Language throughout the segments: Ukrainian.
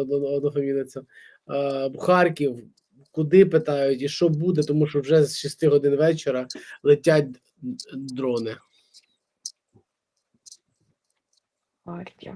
однофамілиця. Харків, куди питають і що буде, тому що вже з 6 годин вечора летять дрони. Харків.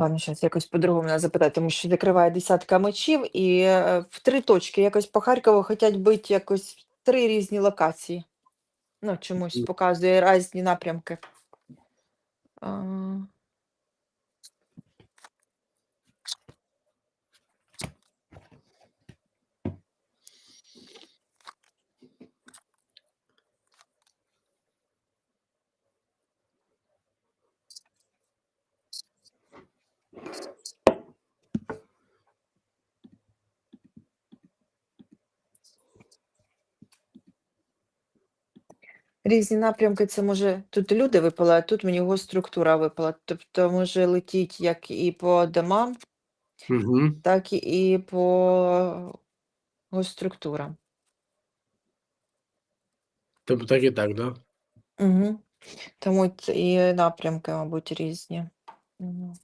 Ладно, зараз якось по-другому треба запитати, тому що закриває десятка мечів, і е, в три точки якось по Харкову хочуть бити якось три різні локації. Ну, чомусь показує різні напрямки. А, Різні напрямки це може тут люди випали, а тут мені його структура випала. Тобто може летіть як і по домам, Угу. так і по госструктурам. Тобто так і так, да? Угу. Тому і напрямки, мабуть, різні. Мгм.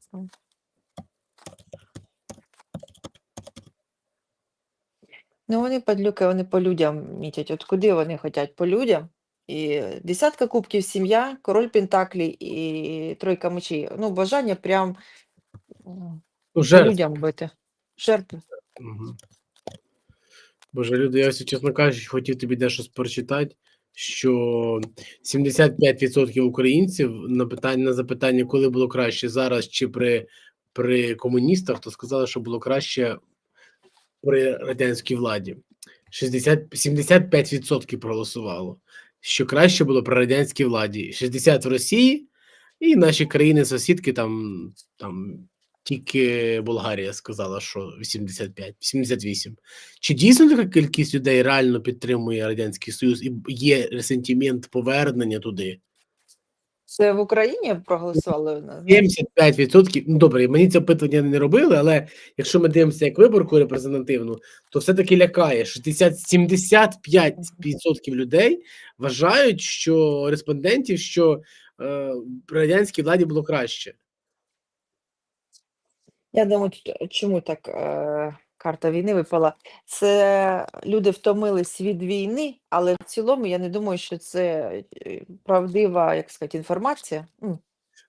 Ну, вони падлюки, вони по людям мітять. От куди вони хочуть по людям? І десятка кубків сім'я, король Пентаклі і тройка мечей. Ну, бажання прям Ну, жертв. людям бити. Жертви. Угу. Боже, люди, я ось, чесно кажучи, хотів тобі дещо прочитати, що 75% українців на питання на запитання, коли було краще зараз чи при, при комуністах, то сказали, що було краще при радянській владі. 60, 75% проголосувало, що краще було при радянській владі. 60 в Росії і наші країни-сусідки там, там тільки Болгарія сказала, що 85, 78. Чи дійсно така кількість людей реально підтримує Радянський Союз і є ресентимент повернення туди? Це в Україні проголосували? на- ну, 75%. Ну добре, мені це опитування не робили, але якщо ми дивимося як виборку репрезентативну, то все-таки лякає. 60, 75% людей вважають, що респондентів, що е, при радянській владі було краще. Я думаю, чому так е, карта війни випала? Це люди втомились від війни, але в цілому я не думаю, що це е, правдива, як сказати, інформація.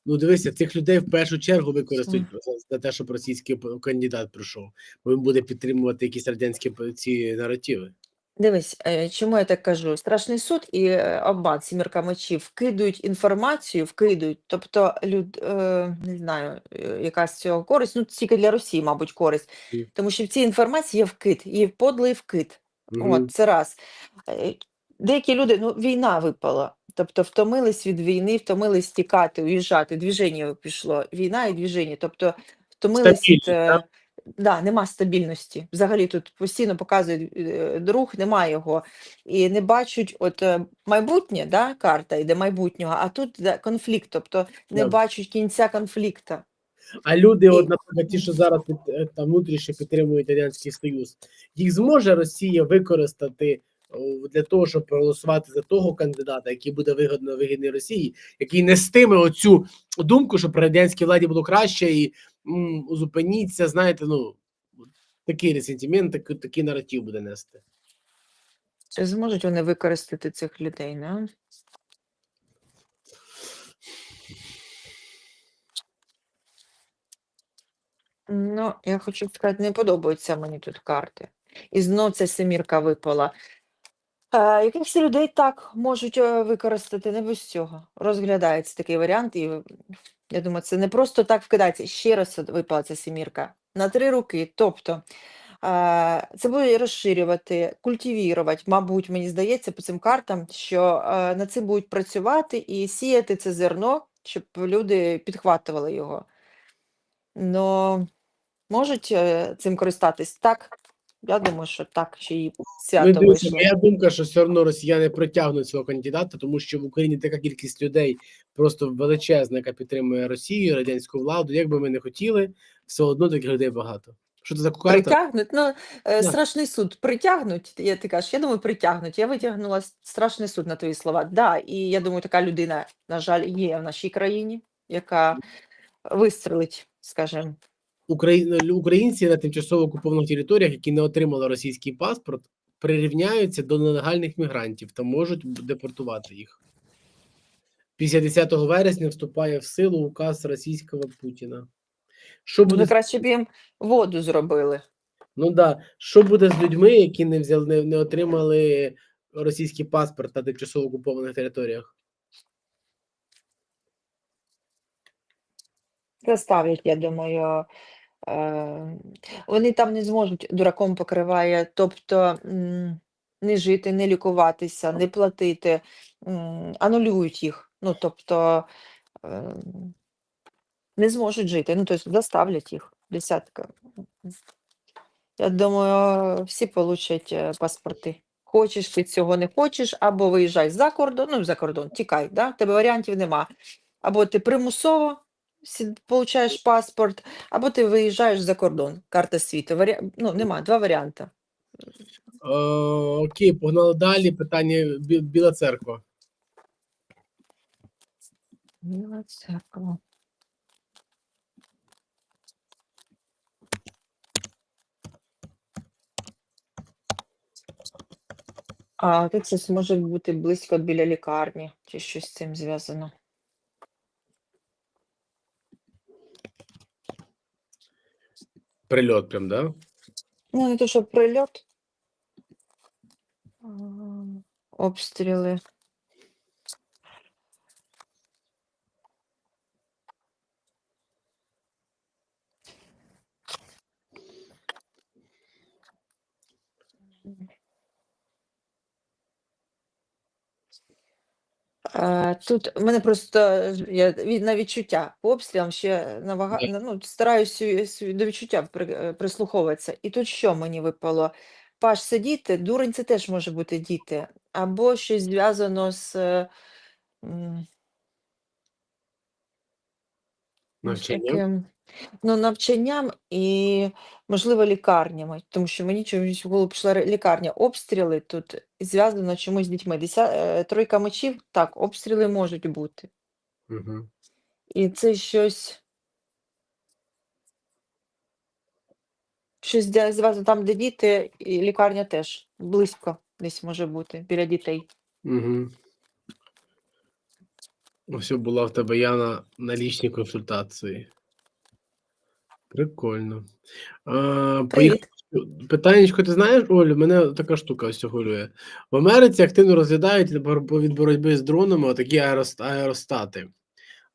Ну, дивися, цих людей в першу чергу використають за- за те, щоб російський кандидат прийшов, бо він буде підтримувати якісь радянські ці наративи. Дивись, е, чому я так кажу? Страшний суд і е, обман, сімірка мечів вкидують інформацію, вкидують. Тобто, люд, е, не знаю, е, яка з цього користь, ну тільки для Росії, мабуть, користь. Тому що в цій інформації є вкид, є подлий вкид. Мгм. От, це раз. Е, Деякі люди, ну, війна випала. Тобто втомились від війни, втомились тікати, уїжджати. Двіження пішло. Війна і двіження. Тобто втомились від. Стабільність, е, так? Да, нема стабільності. Взагалі тут постійно показують е, друг, немає його. І не бачать от е, майбутнє, да, карта йде майбутнього, а тут да, конфлікт, тобто не Да. бачать кінця конфлікту. А люди, І- от, наприклад, ті, що зараз е, там внутрішньо підтримують Радянський Союз, їх зможе Росія використати для того, щоб проголосувати за того кандидата, який буде вигідно вигідний Росії, який нестиме оцю думку, що при радянській владі було краще, і зупиніться, знаєте, ну такий ресентимент, такий, такий наратив буде нести. Чи зможуть вони використати цих людей? Не? Ну, я хочу сказати, не подобаються мені тут карти. І знов ця семірка випала. Е, якихось людей так можуть е, використати, не без цього. Розглядається такий варіант, і я думаю, це не просто так вкидається. Ще раз випала ця семірка на три руки. Тобто це буде розширювати, культивірувати, мабуть, мені здається, по цим картам, що над цим будуть працювати і сіяти це зерно, щоб люди підхватували його. Но можуть е, цим користатись? Так, я думаю, що так, ще й Ну, свято дивіться, вийшло. моя думка, що все одно росіяни притягнуть свого кандидата, тому що в Україні така кількість людей просто величезна, яка підтримує Росію, радянську владу. Як би ми не хотіли, все одно таких людей багато. Що це за карта? Притягнуть, ну, е, Да. страшний суд притягнуть. Я ти кажеш, я думаю, притягнуть. Я витягнула страшний суд на твої слова. Да, і я думаю, така людина, на жаль, є в нашій країні, яка вистрелить, скажімо. Україн... Українці на тимчасово окупованих територіях, які не отримали російський паспорт, прирівняються до нелегальних мігрантів та можуть депортувати їх. Після 10 вересня вступає в силу указ російського Путіна. Що буде з краще б їм воду зробили. Ну да. Що буде з людьми, які не взяли, не, не отримали російський паспорт на тимчасово окупованих територіях? Заставлять, я думаю. Е, вони там не зможуть, дураком покриває, тобто не жити, не лікуватися, не платити, анулюють їх. Ну, тобто е, не зможуть жити. Ну, тобто заставлять їх. Десятка. Я думаю, всі получать е, паспорти. Хочеш ти цього не хочеш, або виїжджай за кордон, ну за кордон, тікай, да? тебе варіантів нема. Або ти примусово получаєш паспорт, або ти виїжджаєш за кордон, карта світу. Варі... Ну, нема, два варіанти. Е, окей, погнали далі. Питання Бі- Біла церква. Біла церква. А тут щось може бути близько біля лікарні, чи щось з цим зв'язано. Прильот, прям, да? Ну, не то, що прильот. Обстріли. Тут в мене просто я на відчуття по обстрілам ще навага... Ну, стараюся до відчуття е, прислуховуватися. І тут що мені випало? Паш, це діти, дурень це теж може бути діти, або щось зв'язано з е, м, ну, ну, навчанням і, можливо, лікарнями, тому що мені чомусь в голову пішла лікарня. Обстріли тут зв'язано чомусь з дітьми. Деся... е, Тройка мечів, так, обстріли можуть бути. Угу. І це щось. Щось де- зв'язано там, де діти, і лікарня теж близько десь може бути біля дітей. Угу. Ось була в тебе Яна на лічній консультації. Прикольно. А. Привіт. Ти знаєш, Олю, мене така штука ось хвилює. В Америці активно розглядають від від боротьби з дронами такі аерост- аеростати,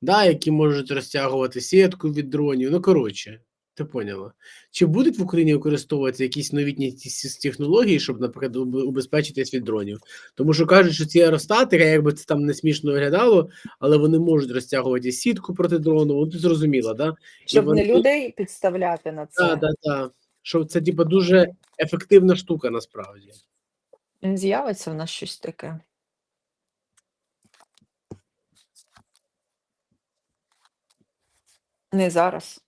да, які можуть розтягувати сітку від дронів. Ну, коротше, ти поняла. Чи будуть в Україні використовуватися якісь новітні технології, щоб, наприклад, убе- убезпечитись від дронів? Тому що кажуть, що ці аеростати, як би це там не смішно виглядало, але вони можуть розтягувати сітку проти дрону. Ну, ти зрозуміла, да? Щоб вони- не людей підставляти на це. Так, так, так. Що це, типу, дуже ефективна штука насправді. З'явиться в нас щось таке. Не зараз.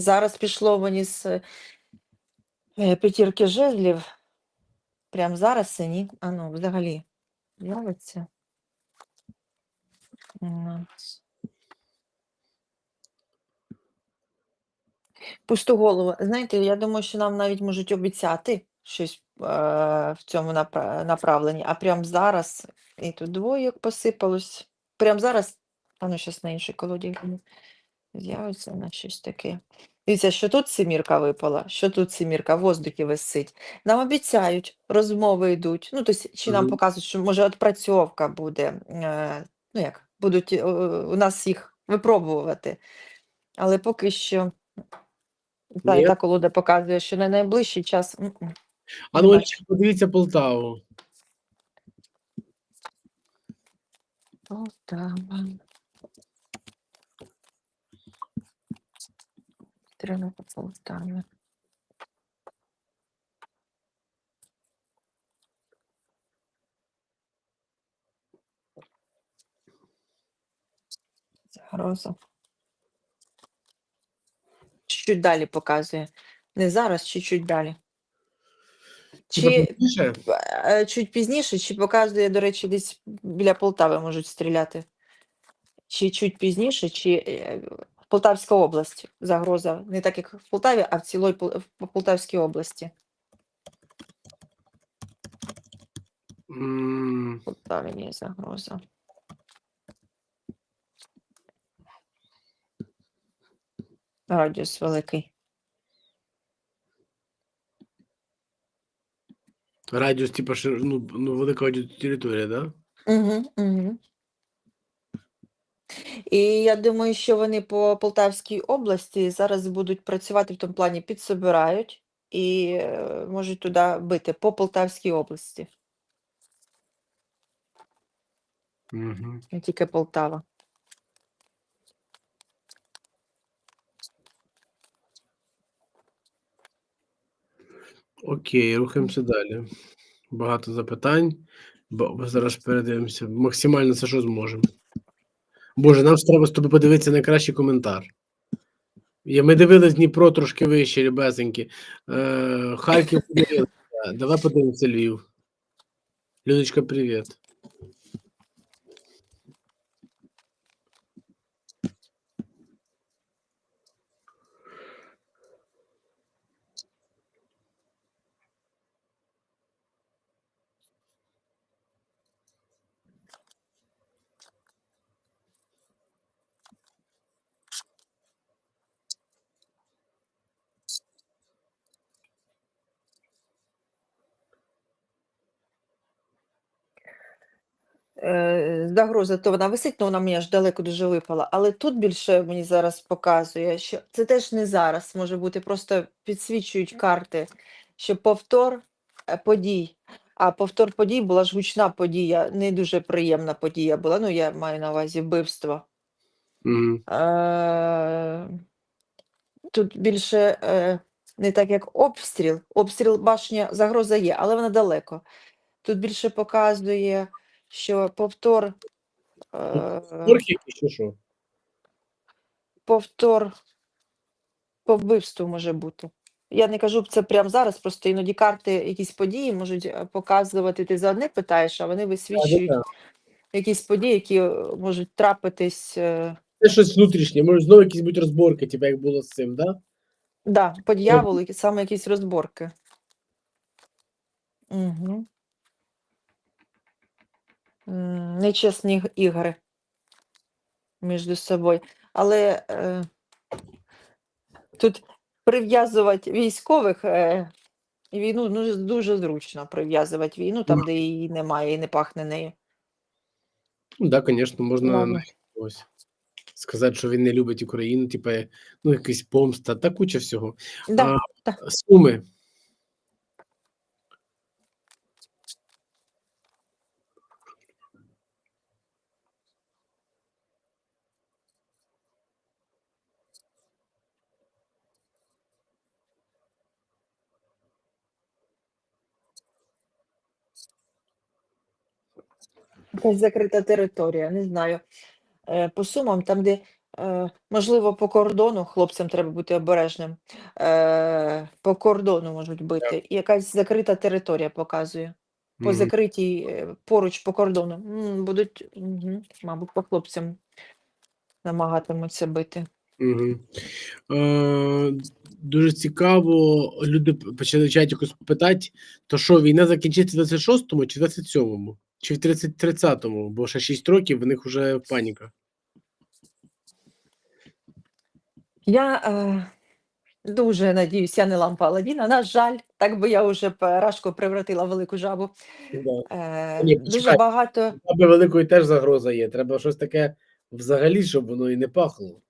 Зараз пішло мені з е, п'ятірки жезлів. Прям зараз це ні. А ну, взагалі. З'явиться. Пусту голову. Знаєте, я думаю, що нам навіть можуть обіцяти щось е, в цьому напра- направленні, а прямо зараз і тут двоєк посипалось. Прямо зараз, а ну щас на іншій колоді з'явиться на щось таке. Дивіться, що тут сімірка випала, що тут сімірка в воздухі висить. Нам обіцяють, розмови йдуть. Ну, тобто, чи нам Мгм. показують, що може відпрацьовка буде. Е, ну як, будуть е, у нас їх випробувати. Але поки що та, і Ні. та колода показує, що на найближчий час. м-м. А ну, бачу. подивіться Полтаву. Полтава. Обстріли по Полтаві. Загроза. Чуть-чуть далі показує. Не зараз, чуть-чуть далі. Чи пізніше? е, чуть пізніше, чи показує, до речі, десь біля Полтави можуть стріляти? Чи чуть пізніше, чи е, Полтавська область загроза. Не так, як в Полтаві, а в цілій Полтавській області. В Полтаві є загроза. Радіус великий. Радіус, типа, ну, ну, велика територія, да? Угу, угу. І я думаю, що вони по Полтавській області зараз будуть працювати в тому плані, підсобирають і е, можуть туди бити по Полтавській області, Угу. не тільки Полтава. Окей, рухаємося далі. Багато запитань. Бо зараз передивимося. Максимально це що зможемо. Боже, нам треба з тобою подивитися найкращий коментар. Ми дивились Дніпро трошки вище, ребесеньки. Е, Харків подивилися. Давай подивимося Львів. Людочка, привіт. Загроза, то вона висить, але вона мені аж далеко дуже випала. Але тут більше мені зараз показує, що це теж не зараз може бути, просто підсвічують карти, що повтор е, подій. А повтор подій була ж гучна подія, не дуже приємна подія була. Ну, я маю на увазі вбивство. Угу. Е, Тут більше е, не так, як обстріл. Обстріл башня загроза є, але вона далеко. Тут більше показує, що повтор, е, Орхи чи що? повтор по вбивству може бути. Я не кажу це прямо зараз, просто іноді карти, якісь події можуть е, показувати. Ти за одне питаєш, а вони висвічують да. якісь події, які е, можуть трапитись. Це щось внутрішнє, може знову якісь будуть розборки, типу, як було з цим, да? Да, по дьяволу, саме якісь розборки. Угу. Нечесні ігри між собою. Але е, тут прив'язувати військових е, війну ну, дуже зручно прив'язувати війну там, де її немає і не пахне нею. Ну, да, звісно, можна Ладно. ось, сказати, що він не любить Україну, типу, ну, якась помста, та куча всього. Да, А, да. Суми. Якась закрита територія, не знаю. Е, По сумам, там, де, е, можливо, по кордону, хлопцям треба бути обережним, е, по кордону можуть бити. І якась закрита територія показує. По Мгм. закритій е, поруч по кордону. М, Будуть, мгм, мабуть, по хлопцям намагатимуться бити. Угу. Е, дуже цікаво, люди п- почали в чаті якось питати, то що війна закінчиться в 26-му чи 27-му? Чи в 30 30-му, бо ще 6 років, в них вже паніка. Я е, дуже надіюсь, я не лампа Аладдіна. На жаль, так би я вже рашку превратила в велику жабу. Да. Е, Ні, дуже почекай. багато. Аби великої теж загроза є. Треба щось таке взагалі, щоб воно і не пахло.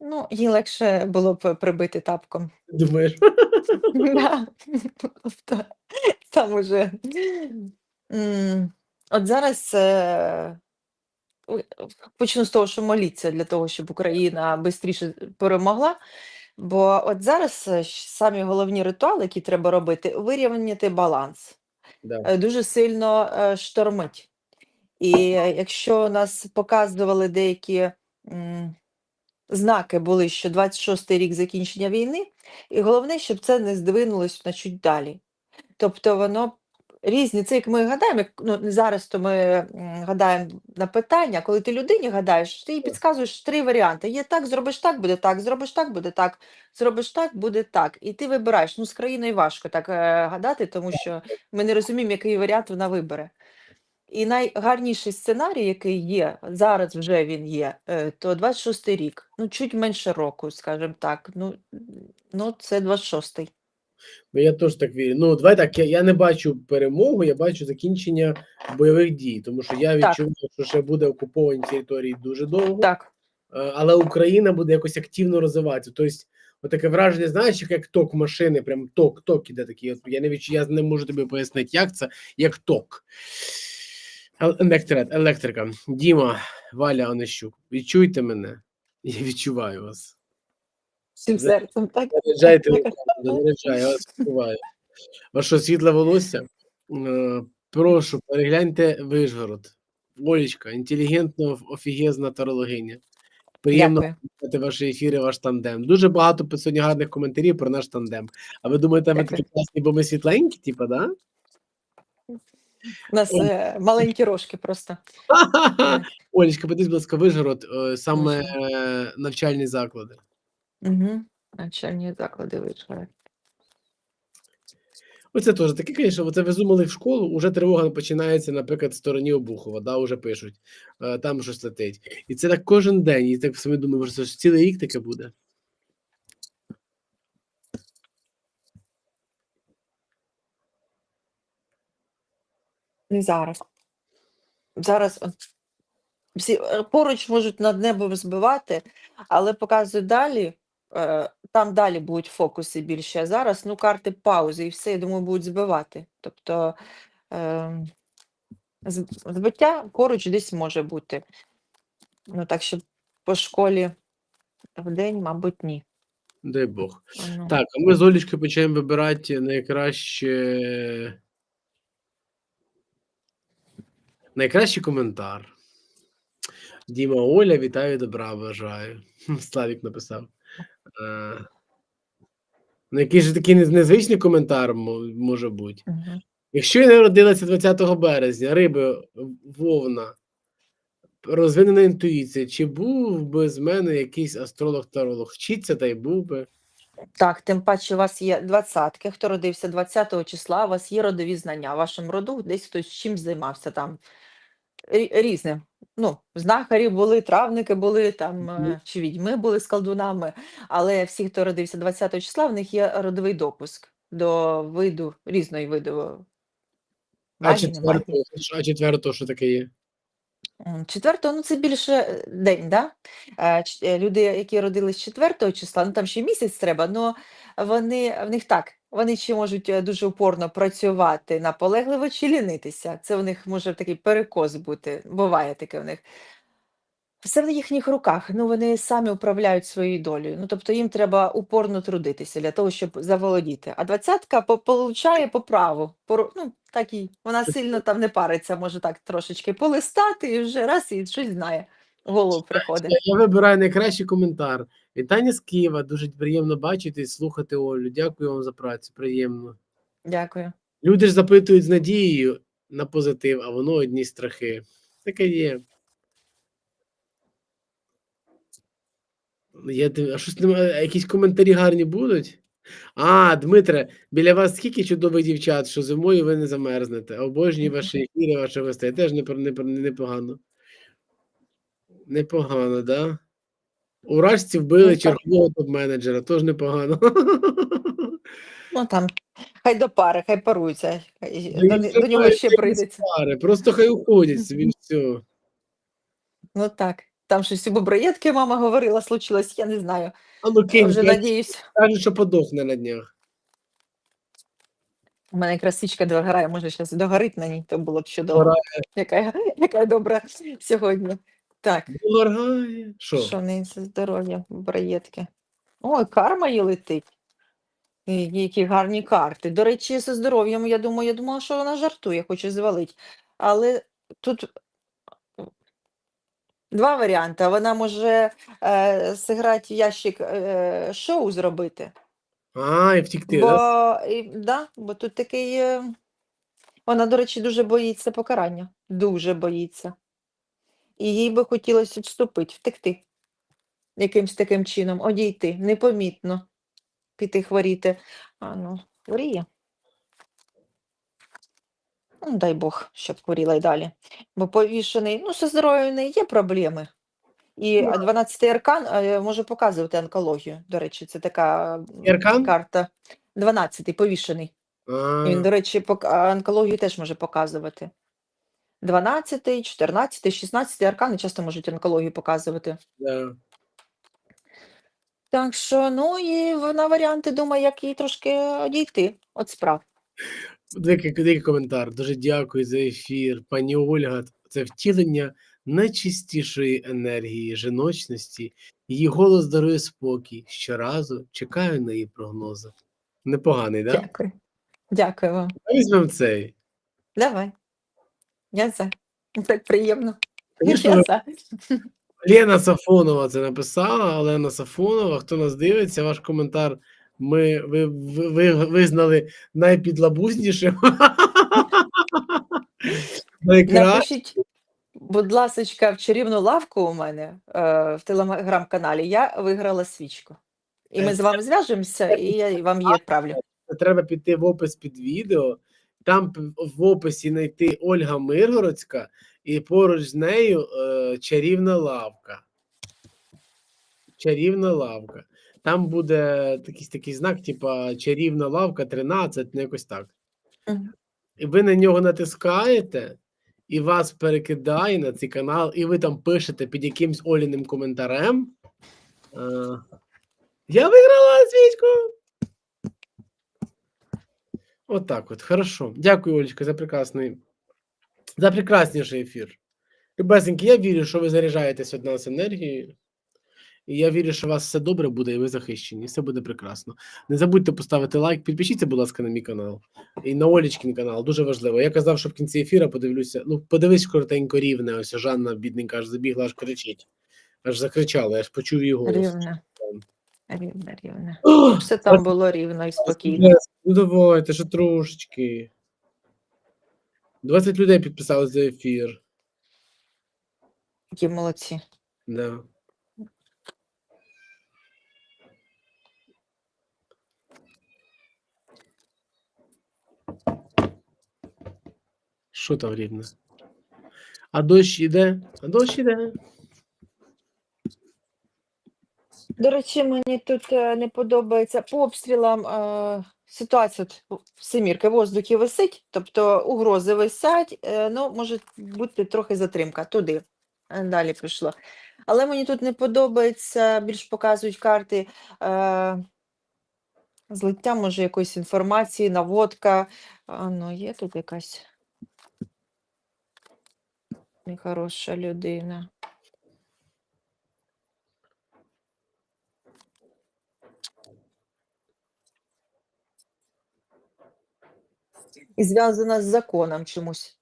Ну, їй легше було б прибити тапком. Думаєш? Да. Тобто, Там уже. От зараз е, почну з того, що моліться для того, щоб Україна швидше перемогла. Бо от зараз е, самі головні ритуали, які треба робити, вирівняти баланс. Да. Е, Дуже сильно штормить. І якщо нас показували деякі м, знаки були, що 26-й рік закінчення війни, і головне, щоб це не здвинулось на чуть далі. Тобто воно різні, це як ми гадаємо, як, ну, зараз то ми гадаємо на питання, коли ти людині гадаєш, ти їй підказуєш три варіанти. Є так, зробиш так, буде так, зробиш так, буде так, зробиш так, буде так. І ти вибираєш. Ну, з країною важко так е, гадати, тому що ми не розуміємо, який варіант вона вибере. І найгарніший сценарій, який є, зараз вже він є, е, то 26-й рік. Ну, чуть менше року, скажімо так. Ну, ну це 26-й. Ну, я теж так вірю. Ну, давай так, я, я не бачу перемогу, я бачу закінчення бойових дій, тому що я Так. відчуваю, що ще буде окуповані території дуже довго, Так, е, але Україна буде якось активно розвиватися. Тобто, отаке враження, знаєш, як, як ток машини, прям ток, ток іде такий. От я не відчу, я не можу тобі пояснити, як це, як ток. Ел- Електрик, електрика. Діма, Валя Онищук, відчуйте мене. Я відчуваю вас. Всім серцем, так? Заряджайте заряджаю, я вас відчуваю. Ваше світле волосся. Е, Прошу, перегляньте Вишгород. Олечка, інтелігентна, офігезна тарологиня. Приємно слухати ваші ефіри, ваш тандем. Дуже багато сьогодні гарних коментарів про наш тандем. А ви думаєте, ви такі класні, бо ми світленькі, типа, да? У нас е, маленькі рожки просто. Олечка, подивись, будь ласка, Вишгород, е, саме е, навчальні заклади. Угу. Навчальні заклади вийшли. Оце теж таке, звісно, оце везумали в школу, уже тривога починається, наприклад, в стороні Обухова, да, вже пишуть, е, там щось летить. І це так кожен день, і так собі думаю, це цілий рік таке буде. Не зараз. Зараз всі е, поруч можуть над небом збивати, але показують далі. Е, Там далі будуть фокуси більше. А зараз ну, карти паузи і все, я думаю, будуть збивати. Тобто збиття поруч десь може бути. Ну, так що по школі в день, мабуть, ні. Дай Бог. Ну. Так, а ми з Олічкою почнемо вибирати найкраще. Найкращий коментар. Діма Оля, вітаю, добра бажаю. Славік написав. Е, Ну, який же такий незвичний коментар може бути. Мгм. Якщо я народилася 20 березня, риби вовна, розвинена інтуїція, чи був би з мене якийсь астролог-таролог? Вчиться та й був би. Так, тим паче у вас є двадцятки. Хто родився 20 числа, у вас є родові знання. В вашому роду десь хтось чим займався там рі- різним. Ну, знахарі були, травники були, там, е, чи відьми були з колдунами, але всі, хто родився 20 числа, в них є родовий допуск до виду, різної виду. А не четвертого, а четвертого, що таке є? Четвертого, ну це більше е, день, да? Е, е, Люди, які родились 4 числа, ну там ще місяць треба, але вони в них так, вони ще можуть дуже упорно працювати наполегливо чи лінитися. Це в них може такий перекос бути, буває таке в них. Все в їхніх руках. Ну вони самі управляють своєю долею. Ну тобто їм треба упорно трудитися для того, щоб заволодіти. А двадцятка получає по праву. По, ну, так і вона сильно там не париться, може так трошечки полистати і вже раз і щось знає. В голову приходить. Я, я вибираю найкращий коментар. Вітання з Києва. Дуже приємно бачити і слухати Олю. Дякую вам за працю. Приємно. Дякую. Люди ж запитують з надією на позитив, а воно одні страхи. Таке є. Я, див- а щось немає, якісь коментарі гарні будуть? А, Дмитре, біля вас скільки чудових дівчат, що зимою ви не замерзнете. Обожнюю ваші ефіри, ваші гостей. Теж непо- непо- непогано. Непогано, да? У Рашці вбили Ну, чергового топ-менеджера, теж непогано. Ну там хай до пари, хай паруються. хай- Ну, До, до нього ще прийдеться. Пари, Просто хай уходять собі все. Ну так. Там щось у боброєдки мама говорила, случилось, я не знаю. А ну кинь, вже блядь, надіюсь. кажуть, що подохне на днях. У мене якраз свічка догорає, може зараз догорить на ній, то було б чудово. Яка, яка добра сьогодні. Так, Моргає. Що? що не за здоров'я, браєтки. Ой, карма їй летить. І Які гарні карти. До речі, зі здоров'ям, я думаю, я думала, що вона жартує, хоче звалити. Але тут два варіанти. Вона може е, зіграти ящик е, шоу зробити. А, і втікти, Бо, да? і, да, бо тут такий. е, Вона, до речі, дуже боїться покарання. Дуже боїться. І їй би хотілося відступити, втекти. Якимсь таким чином, одійти, непомітно піти хворіти. А ну, хворіє. Ну, дай Бог, щоб хворіла й далі. Бо повішений, ну, зі здоров'ям в неї є проблеми. І Ну, 12-й аркан е, може показувати онкологію. До речі, це така Аркан? карта. 12-й повішений. А, Він, до речі, пок- а, онкологію теж може показувати. 12, 14, 16 аркани часто можуть онкологію показувати. да. Так що, ну і вона варіанти думає, як їй трошки одійти від справ. Дикий, коментар. Дуже дякую за ефір. Пані Ольга, це втілення найчистішої енергії, жіночності. Її голос дарує спокій. Щоразу чекаю на її прогнози. Непоганий, так? Да? Дякую. Дякую вам. Візьмемо цей. Давай. Я за. Так приємно. Звісно, Я за. Лена Сафонова це написала. Олена Сафонова. Хто нас дивиться, ваш коментар ми ви, ви, ви визнали найпідлабузнішим. Напишіть, будь ласочка, в чарівну лавку у мене е, в телеграм-каналі. Я виграла свічку. І ми з вами зв'яжемося, і я вам її відправлю. Треба піти в опис під відео. Там в описі знайти Ольга Миргородська, і поруч з нею е, чарівна лавка. Чарівна лавка. Там буде такий, такий знак, типа чарівна лавка 13, ну якось так. І ви на нього натискаєте, і вас перекидає на цей канал, і ви там пишете під якимсь Оліним коментарем. Е, я виграла свічку! От от, хорошо. Дякую, Олечка, за прекрасний, за прекрасніший ефір. Любесеньки, я вірю, що ви заряджаєтесь від нас енергією. І я вірю, що у вас все добре буде, і ви захищені. Все буде прекрасно. Не забудьте поставити лайк, підпишіться, будь ласка, на мій канал. І на Олічкін канал. Дуже важливо. Я казав, що в кінці ефіра подивлюся. Ну, подивись коротенько рівне. Ось Жанна, бідненька, аж забігла, аж кричить. Аж закричала, я аж почув її голос. Рівно. Рівно, рівно. О, Все там було рівно і спокійно. Ну давайте, ще трошечки. 20 людей підписали за ефір. Які молодці. Да. Що там рівне? А дощ іде? А дощ іде. До речі, мені тут е, не подобається по обстрілам е, ситуація от, в Семірки в воздухі висить, тобто угрози висять, е, ну, може бути трохи затримка туди. Е, Далі пішло. Але мені тут не подобається, більш показують карти е, злиття, може, якоїсь інформації, наводка. А, ну, є тут якась нехороша людина. і зв'язана з законом чомусь.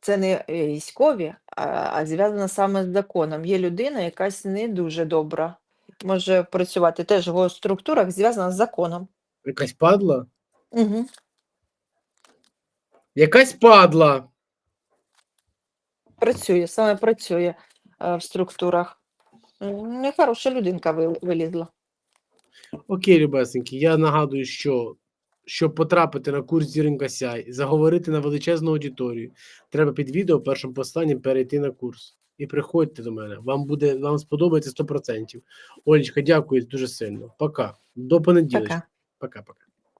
Це не е, військові, а, а зв'язана саме з законом. Є людина, якась не дуже добра, може працювати теж в структурах, зв'язана з законом. Якась падла? Угу. Якась падла. Працює, саме працює е, в структурах. М, Нехороша людинка ви- вилізла. Окей, любесенькі, я нагадую, що щоб потрапити на курс Зіринка Сяй, заговорити на величезну аудиторію, треба під відео першим посланням перейти на курс. І приходьте до мене. Вам буде вам сподобається 100%. Олечка, дякую дуже сильно. Пока. До понеділка. Пока-пока.